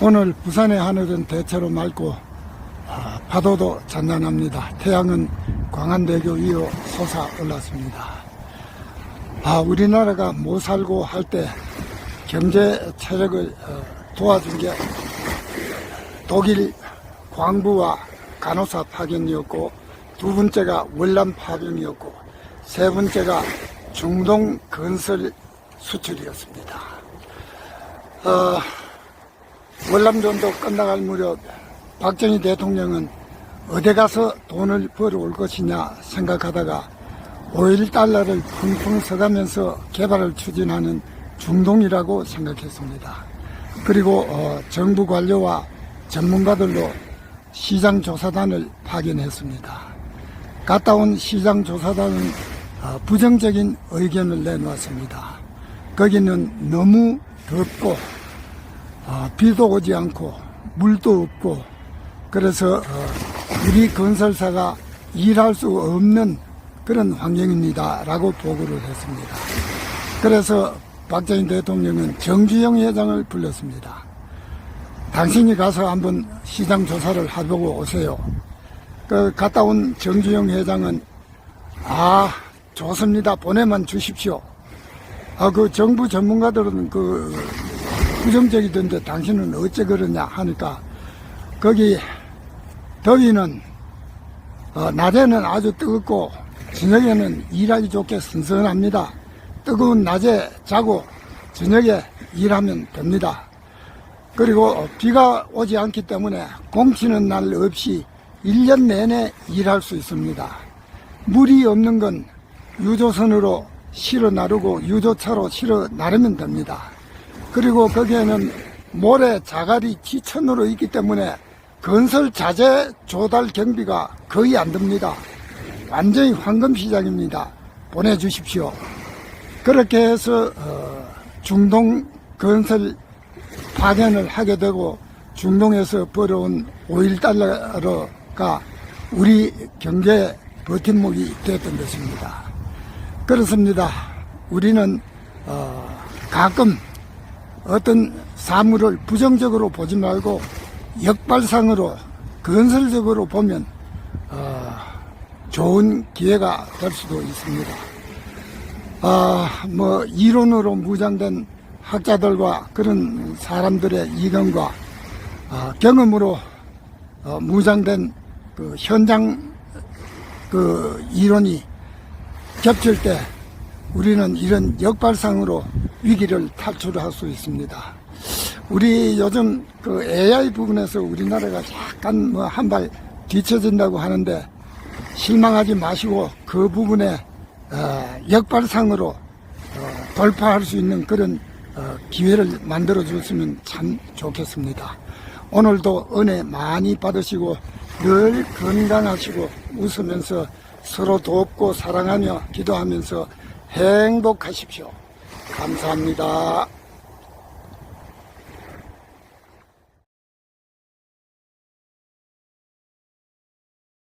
오늘 부산의 하늘은 대체로 맑고 아, 파도도 잔잔합니다. 태양은 광안대교 위로 솟아 올랐습니다. 아, 우리나라가 못 살고 할 때 경제 체력을 어, 도와준 게 독일 광부와 간호사 파견이었고 두 번째가 월남 파병이었고 세 번째가 중동 건설 수출이었습니다. 어, 월남전도 끝나갈 무렵 박정희 대통령은 어디 가서 돈을 벌어올 것이냐 생각하다가 5일 달러를 펑펑 써가면서 개발을 추진하는 중동이라고 생각했습니다. 그리고 어, 정부 관료와 전문가들로 시장 조사단을 파견했습니다. 갔다 온 시장 조사단은 어, 부정적인 의견을 내놓았습니다. 거기는 너무 덥고 어, 비도 오지 않고 물도 없고 그래서 어, 우리 건설사가 일할 수 없는 그런 환경입니다. 라고 보고를 했습니다. 그래서 박정희 대통령은 정주영 회장을 불렀습니다. 당신이 가서 한번 시장 조사를 해보고 오세요. 그 갔다 온 정주영 회장은 아 좋습니다. 보내만 주십시오. 아 그 정부 전문가들은 그 부정적이던데 당신은 어째 그러냐 하니까 거기 더위는 어, 낮에는 아주 뜨겁고 저녁에는 일하기 좋게 선선합니다. 뜨거운 낮에 자고 저녁에 일하면 됩니다. 그리고 어, 비가 오지 않기 때문에 공치는 날 없이 1년 내내 일할 수 있습니다. 물이 없는 건 유조선으로 실어 나르고 유조차로 실어 나르면 됩니다. 그리고 거기에는 모래, 자갈이 지천으로 있기 때문에 건설 자재 조달 경비가 거의 안 듭니다. 완전히 황금 시장입니다. 보내주십시오. 그렇게 해서 어, 중동 건설 파견을 하게 되고 중동에서 벌어온 5일달러가 우리 경제 버팀목이 됐던 것입니다. 그렇습니다. 우리는 어, 가끔 어떤 사물을 부정적으로 보지 말고 역발상으로 건설적으로 보면 어, 좋은 기회가 될 수도 있습니다. 아, 뭐 이론으로 무장된 학자들과 그런 사람들의 이견과 아, 경험으로 어, 무장된 그 현장 그 이론이 겹칠 때 우리는 이런 역발상으로 위기를 탈출할 수 있습니다. 우리 요즘 그 AI 부분에서 우리나라가 약간 뭐 한 발 뒤처진다고 하는데 실망하지 마시고 그 부분에 어, 역발상으로 어, 돌파할 수 있는 그런 어, 기회를 만들어 줬으면 참 좋겠습니다. 오늘도 은혜 많이 받으시고 늘 건강하시고 웃으면서 서로 돕고 사랑하며 기도하면서 행복하십시오. 감사합니다.